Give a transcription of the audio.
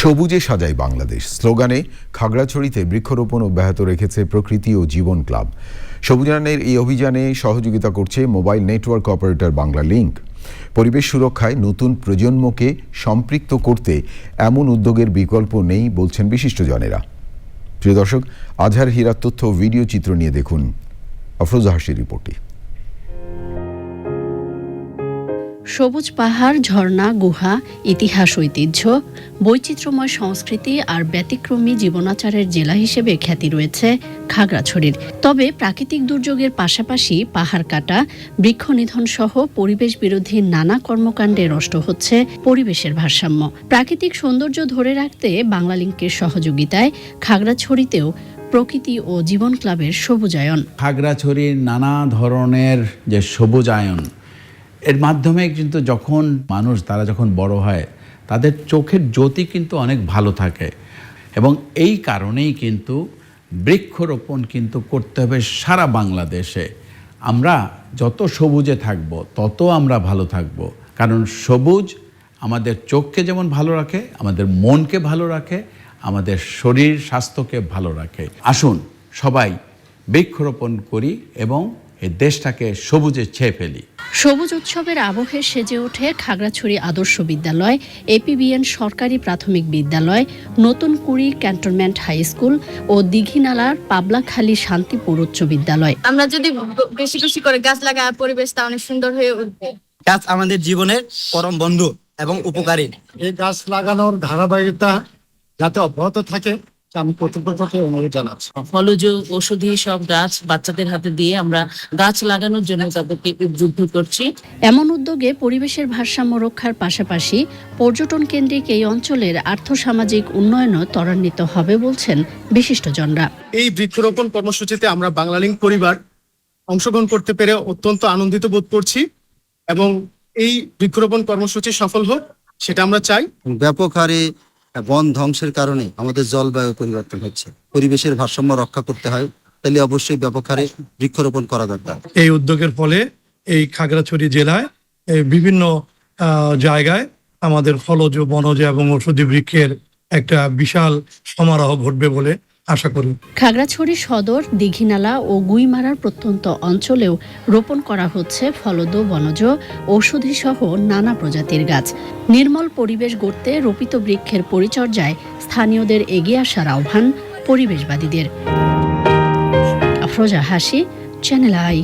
সবুজে সাজাই বাংলাদেশ। স্লোগানে খাগড়াছড়িতে বৃক্ষরোপণ অব্যাহত রেখেছে প্রকৃতি ও জীবন ক্লাব। সবুজায়নের এই অভিযানে সহযোগিতা করছে mobile network operator Bangla link. পরিবেশ সুরক্ষায় নতুন প্রজন্মকে সম্পৃক্ত করতে এমন উদ্যোগের বিকল্প নেই বলছেন বিশিষ্টজনেরা। প্রিয় দর্শক, আজহার হীরার তথ্য ভিডিও চিত্র নিয়ে দেখুন। আফরোজা হাসির রিপোর্টে। সবুজ পাহাড়, ঝর্ণা, গুহা, ইতিহাস, ঐতিহ্য, বৈচিত্র্যময় সংস্কৃতি আর ব্যতিক্রমী জীবনাচারের জেলা হিসেবে খ্যাতি রয়েছে খাগড়াছড়ির। তবে প্রাকৃতিক দুর্যোগের পাশাপাশি পাহাড় কাটা, বৃক্ষ নিধন সহ পরিবেশ বিরোধী নানা কর্মকাণ্ডে নষ্ট হচ্ছে পরিবেশের ভারসাম্য। প্রাকৃতিক সৌন্দর্য ধরে রাখতে বাংলালিংকের সহযোগিতায় খাগড়াছড়িতেও প্রকৃতি ও জীবন ক্লাবের সবুজায়ন। খাগড়াছড়ির নানা ধরনের যে সবুজায়ন এর মাধ্যমে কিন্তু যখন মানুষ, তারা যখন বড় হয়, তাদের চোখের জ্যোতি কিন্তু অনেক ভালো থাকে। এবং এই কারণেই কিন্তু বৃক্ষরোপণ কিন্তু করতে হবে সারা বাংলাদেশে। আমরা যত সবুজে থাকব, তত আমরা ভালো থাকব। কারণ সবুজ আমাদের চোখকে যেমন ভালো রাখে, আমাদের মনকে ভালো রাখে, আমাদের শরীর স্বাস্থ্যকে ভালো রাখে। আসুন সবাই বৃক্ষরোপণ করি এবং এই দেশটাকে সবুজে ছেয়ে ফেলি। সবুজ উৎসবের আবহে সেজে ওঠে খাগড়াছড়ি আদর্শ বিদ্যালয় এপিবিএন সরকারি প্রাথমিক বিদ্যালয় নতুন কুড়ি ক্যান্টনমেন্ট হাই স্কুল ও দীঘিনালার পাবলাখালী শান্তিপুর উচ্চ বিদ্যালয়। আমরা যদি বেশি বেশি করে গাছ লাগাই আর পরিবেশটা অনেক সুন্দর হয়ে উঠবে। গাছ আমাদের জীবনের পরম বন্ধু এবং উপকারী। এই গাছ লাগানোর ধারাবাহিকতা যাতে অব্যাহত থাকে তা আমি কর্তৃপক্ষকে অনুরোধ জানাচ্ছি। ফলজ ঔষধি সব গাছ বাচ্চাদের হাতে দিয়ে আমরা গাছ লাগানোর জন্য তাদেরকে উদ্বুদ্ধ করছি। এমন উদ্যোগে পরিবেশের ভারসাম্য রক্ষার পাশাপাশি পর্যটন কেন্দ্রিক এই অঞ্চলের আর্থসামাজিক উন্নয়নও ত্বরান্বিত হবে বলছেন বিশিষ্টজনরা। এই বৃক্ষরোপণ কর্মসূচিতে আমরা বাংলালিংক পরিবার অংশগ্রহণ করতে পেরে অত্যন্ত আনন্দিত বোধ করছি এবং এই বৃক্ষরোপণ কর্মসূচি সফল হোক সেটা আমরা চাই। ব্যাপক হারে বন ধ্বংসের কারণে আমাদের জলবায়ু পরিবর্তন হচ্ছে। পরিবেশের ভারসাম্য রক্ষা করতে হয়, তাহলে অবশ্যই ব্যাপক হারে বৃক্ষরোপণ করা দরকার। এই উদ্যোগের ফলে এই খাগড়াছড়ি জেলায় বিভিন্ন জায়গায় আমাদের ফলজ, বনজ এবং ঔষধি বৃক্ষের একটা বিশাল সমারোহ ঘটবে বলে আশা করি। খাগড়াছড়ি সদর, দিঘিনালা ও গুইমারার প্রত্যন্ত অঞ্চলেও রোপণ করা হচ্ছে ফলদ, বনজ ঔষধি সহ নানা প্রজাতির গাছ। নির্মল পরিবেশ গড়তে রোপিত বৃক্ষের পরিচর্যায় স্থানীয়দের এগিয়ে আসার আহ্বান পরিবেশবাদীদের। আফরোজা হাসি, চ্যানেল আই।